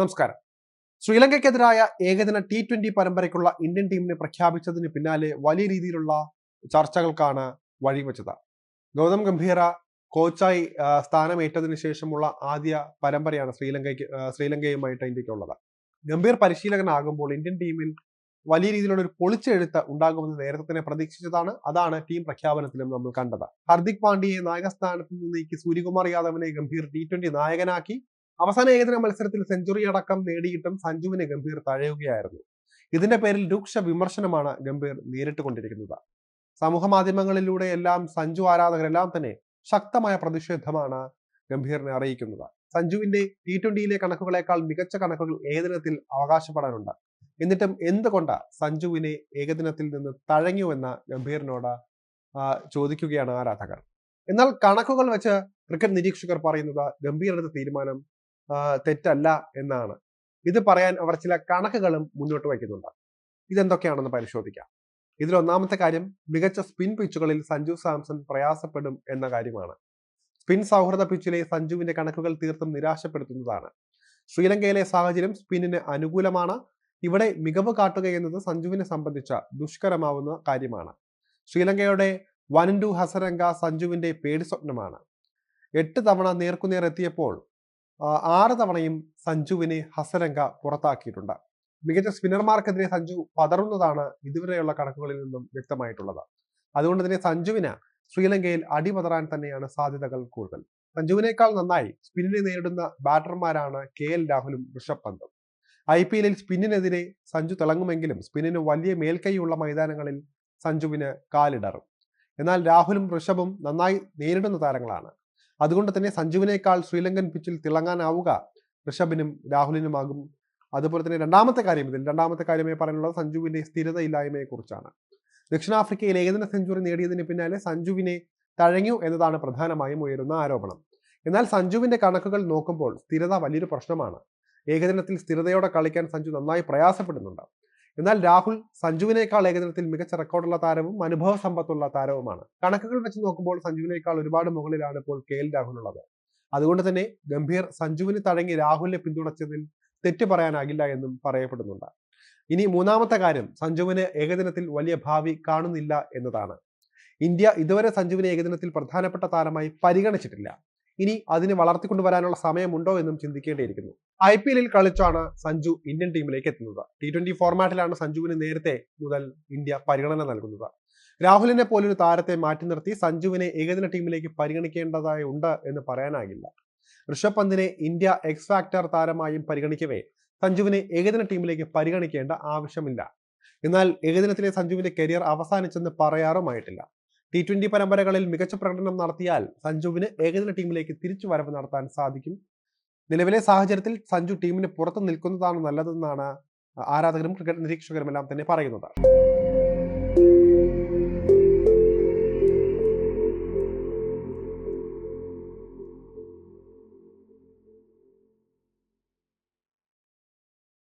നമസ്കാരം. ശ്രീലങ്കയ്ക്കെതിരായ ഏകദിന T twenty പരമ്പരയ്ക്കുള്ള Indian ടീമിനെ പ്രഖ്യാപിച്ചതിന് പിന്നാലെ വലിയ രീതിയിലുള്ള ചർച്ചകൾക്കാണ് വഴിവെച്ചത്. ഗൗതം ഗംഭീര കോച്ചായി സ്ഥാനമേറ്റതിന് ശേഷമുള്ള ആദ്യ പരമ്പരയാണ് ശ്രീലങ്കയ്ക്ക് ശ്രീലങ്കയുമായിട്ട് ഇന്ത്യക്കുള്ളത്. ഗംഭീർ പരിശീലകനാകുമ്പോൾ ഇന്ത്യൻ ടീമിൽ വലിയ രീതിയിലുള്ള ഒരു പൊളിച്ചെഴുത്ത് ഉണ്ടാകുമെന്ന് നേരത്തെ തന്നെ പ്രതീക്ഷിച്ചതാണ്. അതാണ് ടീം പ്രഖ്യാപനത്തിലും നമ്മൾ കണ്ടത്. ഹർദിക് പാണ്ഡ്യയെ നായകസ്ഥാനത്ത് നിന്ന് നീക്കി സൂര്യകുമാർ യാദവിനെ ഗംഭീർ ടി ട്വന്റി നായകനാക്കി. അവസാന ഏകദിന മത്സരത്തിൽ സെഞ്ചുറി അടക്കം നേടിയിട്ടും സഞ്ജുവിനെ ഗംഭീർ തഴയുകയായിരുന്നു. ഇതിന്റെ പേരിൽ രൂക്ഷ വിമർശനമാണ് ഗംഭീർ നേരിട്ടുകൊണ്ടിരിക്കുന്നത്. സമൂഹ മാധ്യമങ്ങളിലൂടെ എല്ലാം സഞ്ജു ആരാധകരെല്ലാം തന്നെ ശക്തമായ പ്രതിഷേധമാണ് ഗംഭീറിനെ അറിയിക്കുന്നത്. സഞ്ജുവിന്റെ ടി ട്വന്റിയിലെ കണക്കുകളേക്കാൾ മികച്ച കണക്കുകൾ ഏകദിനത്തിൽ അവകാശപ്പെടാനുണ്ട്. എന്നിട്ടും എന്തുകൊണ്ട് സഞ്ജുവിനെ ഏകദിനത്തിൽ നിന്ന് തഴഞ്ഞുവെന്ന ഗംഭീറിനോട് ചോദിക്കുകയാണ് ആരാധകർ. എന്നാൽ കണക്കുകൾ വെച്ച് ക്രിക്കറ്റ് നിരീക്ഷകർ പറയുന്നത് ഗംഭീർ എടുത്ത തീരുമാനം തെറ്റല്ല എന്നാണ്. ഇത് പറയാൻ അവർ ചില കണക്കുകളും മുന്നോട്ട് വയ്ക്കുന്നുണ്ട്. ഇതെന്തൊക്കെയാണെന്ന് പരിശോധിക്കാം. ഇതിൽ ഒന്നാമത്തെ കാര്യം മികച്ച സ്പിൻ പിച്ചുകളിൽ സഞ്ജു സാംസൺ പ്രയാസപ്പെടും എന്ന കാര്യമാണ്. സ്പിൻ സൗഹൃദ പിച്ചിലെ സഞ്ജുവിന്റെ കണക്കുകൾ തീർത്തും നിരാശപ്പെടുത്തുന്നതാണ്. ശ്രീലങ്കയിലെ സാഹചര്യം സ്പിന്നിന് അനുകൂലമാണ്. ഇവിടെ മികവ് കാട്ടുക എന്നത് സഞ്ജുവിനെ സംബന്ധിച്ച ദുഷ്കരമാവുന്ന കാര്യമാണ്. ശ്രീലങ്കയുടെ വനൻഡു ഹസരംഗ സഞ്ജുവിന്റെ പേടി സ്വപ്നമാണ് എട്ട് തവണ നേർക്കുനേർ എത്തിയപ്പോൾ ആറ് തവണയും സഞ്ജുവിനെ ഹസരംഗ പുറത്താക്കിയിട്ടുണ്ട്. മികച്ച സ്പിന്നർമാർക്കെതിരെ സഞ്ജു പതറുന്നതാണ് ഇതുവരെയുള്ള കണക്കുകളിൽ നിന്നും വ്യക്തമായിട്ടുള്ളത്. അതുകൊണ്ട് തന്നെ സഞ്ജുവിന് ശ്രീലങ്കയിൽ അടിപതറാൻ തന്നെയാണ് സാധ്യതകൾ കൂടുതൽ. സഞ്ജുവിനേക്കാൾ നന്നായി സ്പിന്നിനെ നേരിടുന്ന ബാറ്റർമാരാണ് കെ എൽ രാഹുലും ഋഷഭ് പന്തും. ഐ പി എല്ലിൽ സ്പിന്നിനെതിരെ സഞ്ജു തിളങ്ങുമെങ്കിലും സ്പിന്നിന് വലിയ മേൽക്കൈയുള്ള മൈതാനങ്ങളിൽ സഞ്ജുവിന് കാലിടറും. എന്നാൽ രാഹുലും ഋഷഭും നന്നായി നേരിടുന്ന താരങ്ങളാണ്. അതുകൊണ്ട് തന്നെ സഞ്ജുവിനേക്കാൾ ശ്രീലങ്കൻ പിച്ചിൽ തിളങ്ങാനാവുക ഋഷഭിനും രാഹുലിനുമാകും. അതുപോലെ തന്നെ രണ്ടാമത്തെ കാര്യം ഇതിൽ രണ്ടാമത്തെ കാര്യമായി പറയാനുള്ളത് സഞ്ജുവിന്റെ സ്ഥിരതയില്ലായ്മയെ കുറിച്ചാണ് ദക്ഷിണാഫ്രിക്കയിൽ ഏകദിന സെഞ്ചുറി നേടിയതിന് പിന്നാലെ സഞ്ജുവിനെ തഴഞ്ഞു എന്നതാണ് പ്രധാനമായും ഉയരുന്ന ആരോപണം. എന്നാൽ സഞ്ജുവിന്റെ കണക്കുകൾ നോക്കുമ്പോൾ സ്ഥിരത വലിയൊരു പ്രശ്നമാണ്. ഏകദിനത്തിൽ സ്ഥിരതയോടെ കളിക്കാൻ സഞ്ജു നന്നായി പ്രയാസപ്പെടുന്നുണ്ട്. എന്നാൽ രാഹുൽ സഞ്ജുവിനേക്കാൾ ഏകദിനത്തിൽ മികച്ച റെക്കോർഡുള്ള താരവും അനുഭവ സമ്പത്തുള്ള താരവുമാണ്. കണക്കുകൾ വെച്ച് നോക്കുമ്പോൾ സഞ്ജുവിനേക്കാൾ ഒരുപാട് മുകളിലാണ് ഇപ്പോൾ കെ എൽ രാഹുൽ ഉള്ളത്. അതുകൊണ്ട് തന്നെ ഗംഭീർ സഞ്ജുവിന് തഴങ്ങി രാഹുലിനെ പിന്തുണച്ചതിൽ തെറ്റ് പറയാനാകില്ല എന്നും പറയപ്പെടുന്നുണ്ട്. ഇനി മൂന്നാമത്തെ കാര്യം സഞ്ജുവിന് ഏകദിനത്തിൽ വലിയ ഭാവി കാണുന്നില്ല എന്നതാണ്. ഇന്ത്യ ഇതുവരെ സഞ്ജുവിനെ ഏകദിനത്തിൽ പ്രധാനപ്പെട്ട താരമായി പരിഗണിച്ചിട്ടില്ല. ഇനി അതിനെ വളർത്തിക്കൊണ്ടുവരാനുള്ള സമയമുണ്ടോ എന്നും ചിന്തിക്കേണ്ടിയിരിക്കുന്നു. ഐ പി എല്ലിൽ കളിച്ചാണ് സഞ്ജു ഇന്ത്യൻ ടീമിലേക്ക് എത്തുന്നത്. ടി ട്വന്റി ഫോർമാറ്റിലാണ് സഞ്ജുവിന് നേരത്തെ മുതൽ ഇന്ത്യ പരിഗണന നൽകുന്നത്. രാഹുലിനെ പോലൊരു താരത്തെ മാറ്റി നിർത്തി സഞ്ജുവിനെ ഏകദിന ടീമിലേക്ക് പരിഗണിക്കേണ്ടതായി ഉണ്ട് എന്ന് പറയാനാകില്ല. ഋഷഭ് പന്തിനെ ഇന്ത്യ എക്സ് ഫാക്ടർ താരമായും പരിഗണിക്കവേ സഞ്ജുവിനെ ഏകദിന ടീമിലേക്ക് പരിഗണിക്കേണ്ട ആവശ്യമില്ല. എന്നാൽ ഏകദിനത്തിലെ സഞ്ജുവിന്റെ കരിയർ അവസാനിച്ചെന്ന് പറയാറുമായിട്ടില്ല. ടി ട്വന്റി പരമ്പരകളിൽ മികച്ച പ്രകടനം നടത്തിയാൽ സഞ്ജുവിന് ഏകദിന ടീമിലേക്ക് തിരിച്ചു വരവ് നടത്താൻ സാധിക്കും. നിലവിലെ സാഹചര്യത്തിൽ സഞ്ജു ടീമിന് പുറത്ത് നിൽക്കുന്നതാണ് നല്ലതെന്നാണ് ആരാധകരും ക്രിക്കറ്റ് നിരീക്ഷകരും എല്ലാം തന്നെ പറയുന്നത്.